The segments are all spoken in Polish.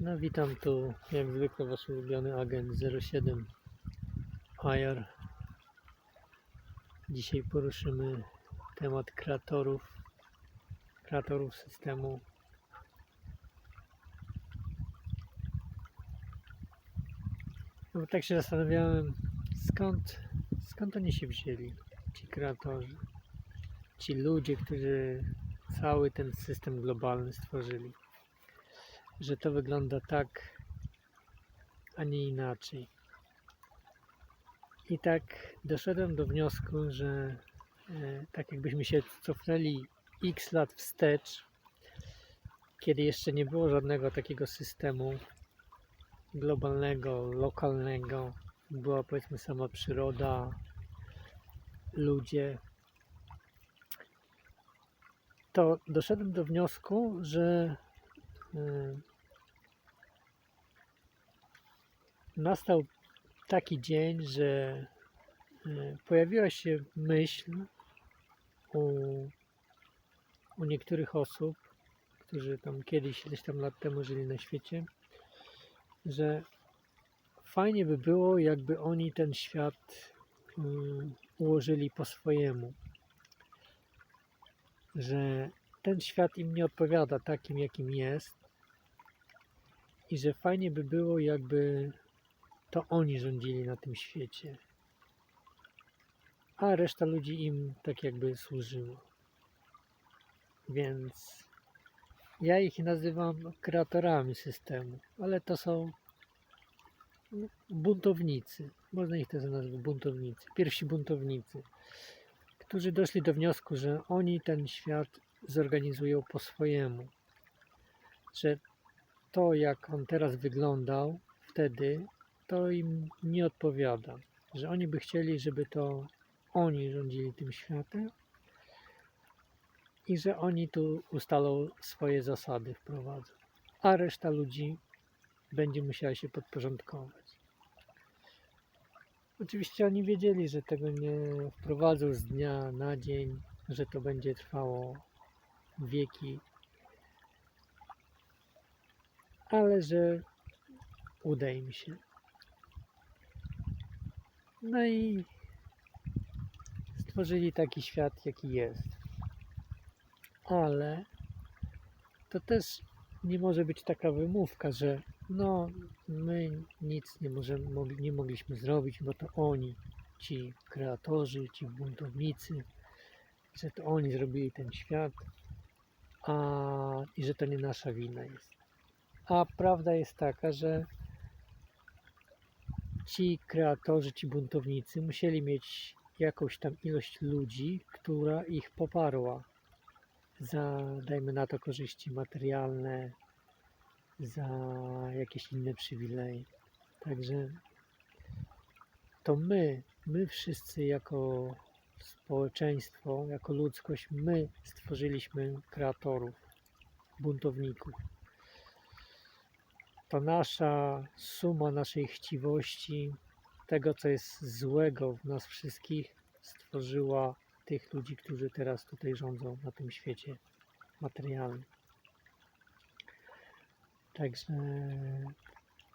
No witam tu jak zwykle wasz ulubiony agent 07 IR. Dzisiaj poruszymy temat kreatorów, kreatorów systemu. No bo tak się zastanawiałem skąd, skąd oni się wzięli, ci kreatorzy, ci ludzie, którzy cały ten system globalny stworzyli że to wygląda tak, a nie inaczej. I tak doszedłem do wniosku, że e, tak jakbyśmy się cofnęli x lat wstecz, kiedy jeszcze nie było żadnego takiego systemu globalnego, lokalnego, była powiedzmy sama przyroda, ludzie, to doszedłem do wniosku, że nastał taki dzień, że y, pojawiła się myśl u, u niektórych osób, którzy tam kiedyś, ileś tam lat temu żyli na świecie, że fajnie by było, jakby oni ten świat y, ułożyli po swojemu. Że ten świat im nie odpowiada takim, jakim jest i że fajnie by było, jakby to oni rządzili na tym świecie, a reszta ludzi im tak jakby służyła. Więc ja ich nazywam kreatorami systemu, ale to są buntownicy. Można ich też nazwać buntownicy. Pierwsi buntownicy, którzy doszli do wniosku, że oni ten świat zorganizują po swojemu. Że to, jak on teraz wyglądał wtedy, to im nie odpowiada. Że oni by chcieli, żeby to oni rządzili tym światem i że oni tu ustalą swoje zasady, wprowadzą. A reszta ludzi będzie musiała się podporządkować. Oczywiście oni wiedzieli, że tego nie wprowadzą z dnia na dzień, że to będzie trwało wieki, ale że uda im się. No i stworzyli taki świat, jaki jest. Ale to też nie może być taka wymówka, że no, my nic nie, możemy, nie mogliśmy zrobić, bo to oni, ci kreatorzy, ci buntownicy, że to oni zrobili ten świat, a i że to nie nasza wina jest. A prawda jest taka, że ci kreatorzy, ci buntownicy musieli mieć jakąś tam ilość ludzi, która ich poparła za, dajmy na to, korzyści materialne, za jakieś inne przywileje. Także to my, my wszyscy jako społeczeństwo, jako ludzkość, my stworzyliśmy kreatorów, buntowników. Nasza suma naszej chciwości, tego co jest złego w nas wszystkich, stworzyła tych ludzi, którzy teraz tutaj rządzą na tym świecie materialnym. Także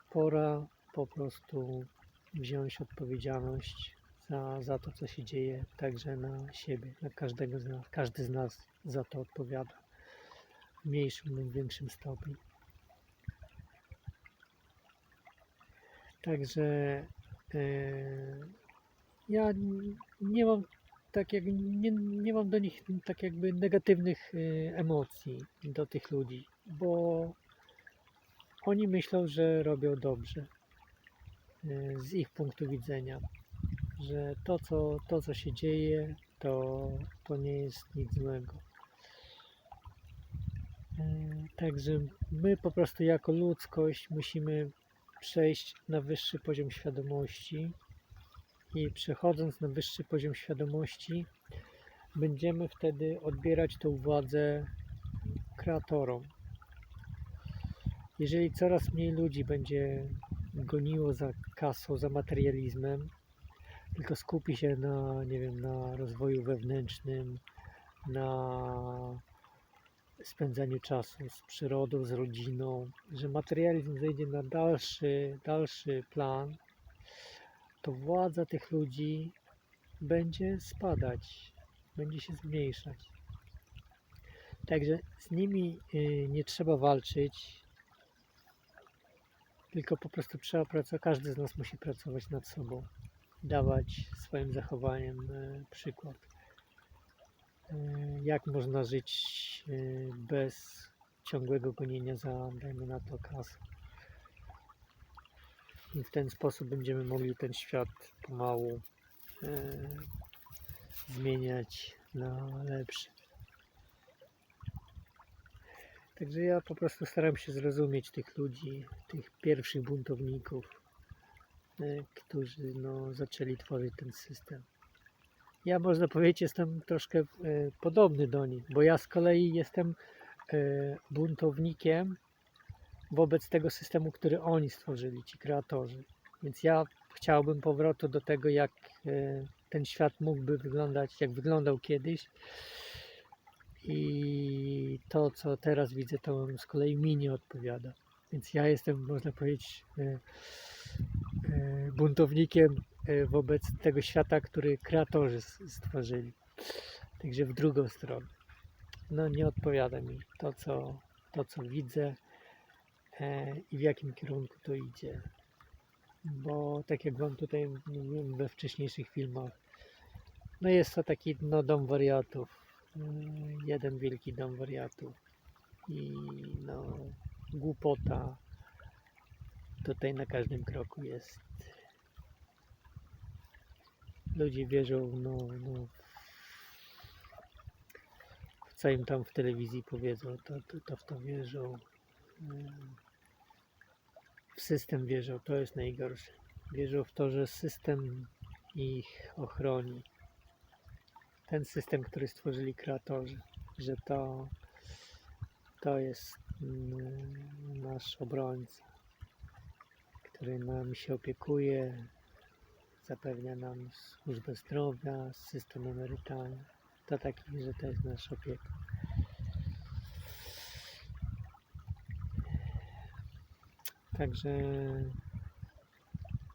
pora po prostu wziąć odpowiedzialność za, za to, co się dzieje, także na siebie, na każdego z nas. Każdy z nas za to odpowiada w mniejszym lub większym stopniu. Także e, ja nie mam tak jak nie, nie mam do nich tak jakby negatywnych e, emocji do tych ludzi, bo oni myślą, że robią dobrze e, z ich punktu widzenia, że to co, to, co się dzieje, to, to nie jest nic złego. Także my po prostu jako ludzkość musimy przejść na wyższy poziom świadomości i przechodząc na wyższy poziom świadomości będziemy wtedy odbierać tą władzę kreatorom. Jeżeli coraz mniej ludzi będzie goniło za kasą, za materializmem, tylko skupi się na, nie wiem, na rozwoju wewnętrznym, na spędzaniu czasu z przyrodą, z rodziną, że materializm zejdzie na dalszy, dalszy plan, to władza tych ludzi będzie spadać, będzie się zmniejszać. Także z nimi y, nie trzeba walczyć, tylko po prostu trzeba pracować. Każdy z nas musi pracować nad sobą, dawać swoim zachowaniem e, przykład. E, Jak można żyć e, bez ciągłego gonienia za, dajmy na to, kasą. I w ten sposób będziemy mogli ten świat pomału e, zmieniać na lepszy. Także ja po prostu staram się zrozumieć tych ludzi, tych pierwszych buntowników, e, którzy no, zaczęli tworzyć ten system. Ja można powiedzieć jestem troszkę e, podobny do nich, bo ja z kolei jestem e, buntownikiem wobec tego systemu, który oni stworzyli, ci kreatorzy. Więc ja chciałbym powrotu do tego, jak e, ten świat mógłby wyglądać, jak wyglądał kiedyś. I to, co teraz widzę, to z kolei mi nie odpowiada. Więc ja jestem, można powiedzieć, buntownikiem e, wobec tego świata, który kreatorzy stworzyli. Także w drugą stronę. No nie odpowiada mi to, co, to, co widzę e, i w jakim kierunku to idzie. Bo tak jak Wam tutaj mówiłem we wcześniejszych filmach, no jest to taki no, dom wariatów. Jeden wielki dom wariatów. I no, głupota tutaj na każdym kroku jest. Ludzie wierzą no, no, w co im tam w telewizji powiedzą, to, to, to w to wierzą. W system wierzą, to jest najgorsze. Wierzą w to, że system ich ochroni. Ten system, który stworzyli kreatorzy, że to, to jest mm, nasz obrońca, który nam się opiekuje, zapewnia nam służbę zdrowia, system emerytalny. To taki, że to jest nasz opiekun. Także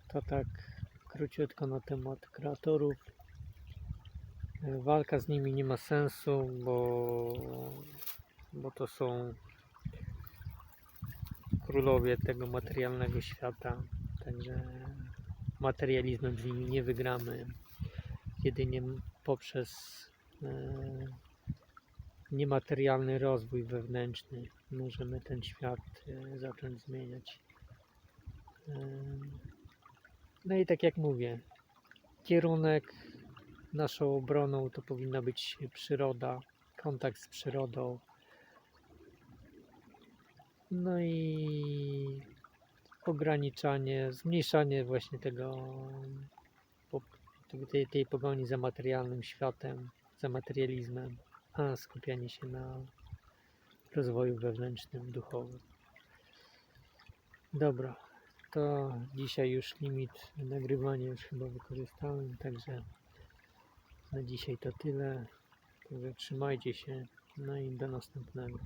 to tak króciutko na temat kreatorów. Walka z nimi nie ma sensu, bo, bo to są królowie tego materialnego świata. Także materializmem z nimi nie wygramy. Jedynie poprzez e, niematerialny rozwój wewnętrzny możemy ten świat e, zacząć zmieniać. Em, No i tak jak mówię, kierunek naszą obroną to powinna być przyroda, kontakt z przyrodą. No i ograniczanie, zmniejszanie właśnie tego, tej, tej pogoni za materialnym światem, za materializmem, a skupianie się na rozwoju wewnętrznym, duchowym. Dobra, to dzisiaj już limit nagrywania już chyba wykorzystałem, także na dzisiaj to tyle. Także trzymajcie się, no i do następnego.